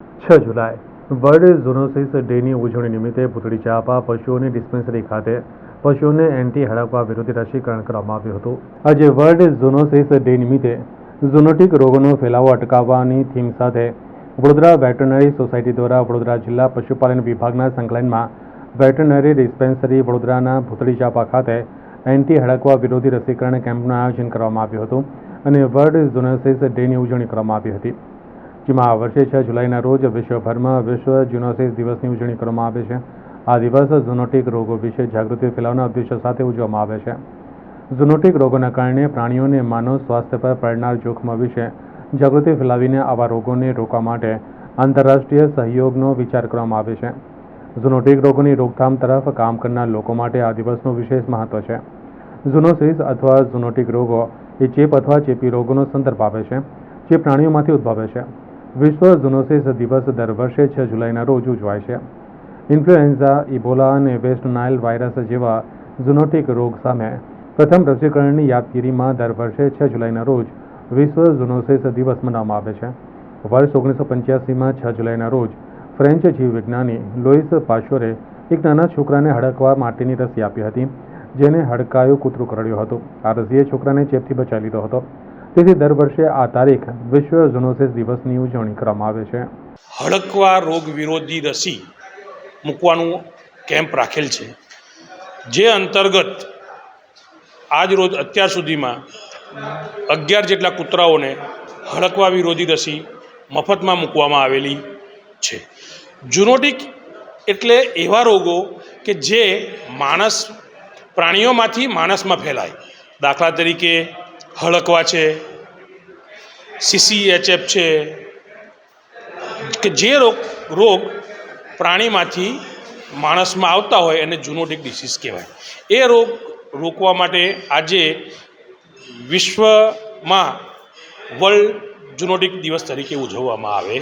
છ જુલાઈ. વર્લ્ડ ઝૂનોસિસ ડેની ઉજવણી નિમિત્તે ભૂતળી ચાપા પશુઓની ડિસ્પેન્સરી ખાતે પશુઓને એન્ટી હડકવા વિરોધી રસીકરણ કરવામાં આવ્યું હતું. આજે વર્લ્ડ ઝૂનોસિસ ડે નિમિત્તે ઝૂનોટિક રોગોનો ફેલાવો અટકાવવાની થીમ સાથે વડોદરા વેટરનરી સોસાયટી દ્વારા વડોદરા જિલ્લા પશુપાલન વિભાગના સંકલનમાં વેટરનરી ડિસ્પેન્સરી વડોદરાના ભૂતળી ચાપા ખાતે એન્ટી હડકવા વિરોધી રસીકરણ કેમ્પનું આયોજન કરવામાં આવ્યું હતું અને વર્લ્ડ ઝૂનોસિસ ડેની ઉજવણી કરવામાં આવી હતી. જેમાં આ વર્ષે છ જુલાઈના રોજ વિશ્વભરમાં વિશ્વ જુનોસિસ દિવસની ઉજવણી કરવામાં આવે છે. આ દિવસ ઝુનોટિક રોગો વિશે જાગૃતિ ફેલાવવાના ઉદ્દેશ્ય સાથે ઉજવવામાં આવે છે. ઝુનોટિક રોગોના કારણે પ્રાણીઓને માનવ સ્વાસ્થ્ય પર પડનાર જોખમો વિશે જાગૃતિ ફેલાવીને આવા રોગોને રોકવા માટે આંતરરાષ્ટ્રીય સહયોગનો વિચાર કરવામાં આવે છે. ઝુનોટિક રોગોની રોકથામ તરફ કામ કરનાર લોકો માટે આ દિવસનું વિશેષ મહત્વ છે. ઝુનોસિસ અથવા ઝુનોટિક રોગો એ ચેપ અથવા ચેપી રોગોનો સંદર્ભ આપે છે, જે પ્રાણીઓમાંથી ઉદ્ભવે છે. વિશ્વ ઝુનોસિસ દિવસ દર વર્ષે છ જુલાઈના રોજ ઉજવાય છે. ઇન્ફ્લુએન્ઝા, ઇબોલા અને વેસ્ટ નાઇલ વાયરસ જેવા ઝુનોટિક રોગ સામે પ્રથમ રસીકરણની યાદગીરીમાં દર વર્ષે છ જુલાઈના રોજ વિશ્વ ઝુનોસિસ દિવસ મનાવવામાં આવે છે. વર્ષ ઓગણીસો પંચ્યાસીમાં છ જુલાઈના રોજ ફ્રેન્ચ જીવવિજ્ઞાની લોઇસ પાશ્યોરે એક નાના છોકરાને હડકવા માટેની રસી આપી હતી, જેને હડકાયું કૂતરું કરડ્યું હતું. આ રસીએ છોકરાને ચેપથી બચાવી લીધો હતો. તેથી દર વર્ષે આ તારીખ વિશ્વ ઝુનોસિસ દિવસની ઉજવણી કરવામાં આવે છે. હડકવા રોગ વિરોધી રસી મૂકવાનું કેમ્પ રાખેલ છે. જે અંતર્ગત આજ રોજ અત્યાર સુધીમાં અગિયાર જેટલા કૂતરાઓને હડકવા વિરોધી રસી મફતમાં મૂકવામાં આવેલી છે. જુનોટિક એટલે એવા રોગો કે જે માણસ પ્રાણીઓમાંથી માણસમાં ફેલાય. દાખલા તરીકે હડકવા છે સીસીએચએફ છે, કે જે રોગ રોગ પ્રાણીમાંથી માણસમાં આવતા હોય એને જુનોટિક ડિસીઝ કહેવાય. એ રોગ રોકવા માટે આજે વિશ્વમાં વર્લ્ડ જુનોટિક દિવસ તરીકે ઉજવવામાં આવે.